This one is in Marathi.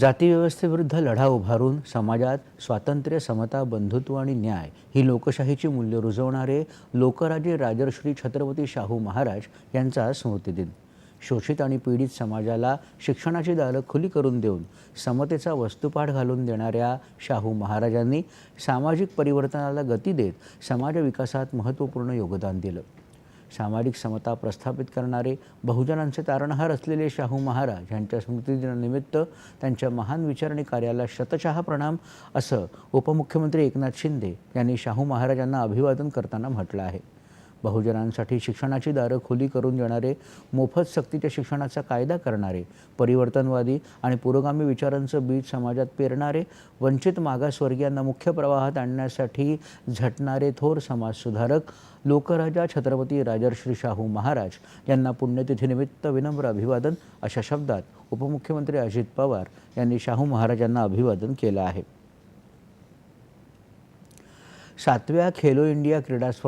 जातीव्यवस्थेविरुद्ध लढा उभारून समाजात स्वातंत्र्य समता बंधुत्व आणि न्याय ही लोकशाहीची मूल्य रुजवणारे लोकराजे राजर्श्री छत्रपती शाहू महाराज यांचा स्मृतिदिन. शोषित आणि पीडित समाजाला शिक्षणाची दारं खुली करून देऊन समतेचा वस्तुपाठ घालून देणाऱ्या शाहू महाराजांनी सामाजिक परिवर्तनाला गती देत समाज विकासात महत्त्वपूर्ण योगदान दिलं. सामाजिक समता प्रस्थापित करणारे बहुजनांचे तारणहार असलेले शाहू महाराज यांच्या स्मृतिदिनानिमित्त त्यांच्या महान विचार आणि कार्याला शतशः प्रणाम असं उपमुख्यमंत्री एकनाथ शिंदे यांनी शाहू महाराजांना अभिवादन करताना म्हटलं आहे. बहुजनांसाठी शिक्षणाची दारं खुली करून देणारे मोफत सक्तीच्या शिक्षणाचा कायदा करणारे परिवर्तनवादी आणि पुरोगामी विचारांचं बीज समाजात पेरणारे वंचित मागासवर्गीयांना मुख्य प्रवाहात आणण्यासाठी झटणारे थोर समाजसुधारक लोकराजा छत्रपती राजर्षी शाहू महाराज यांना पुण्यतिथीनिमित्त विनम्र अभिवादन अशा शब्दात उपमुख्यमंत्री अजित पवार यांनी शाहू महाराजांना अभिवादन केलं आहे. सातव्या खेलो इंडिया क्रीडा स्पर्धा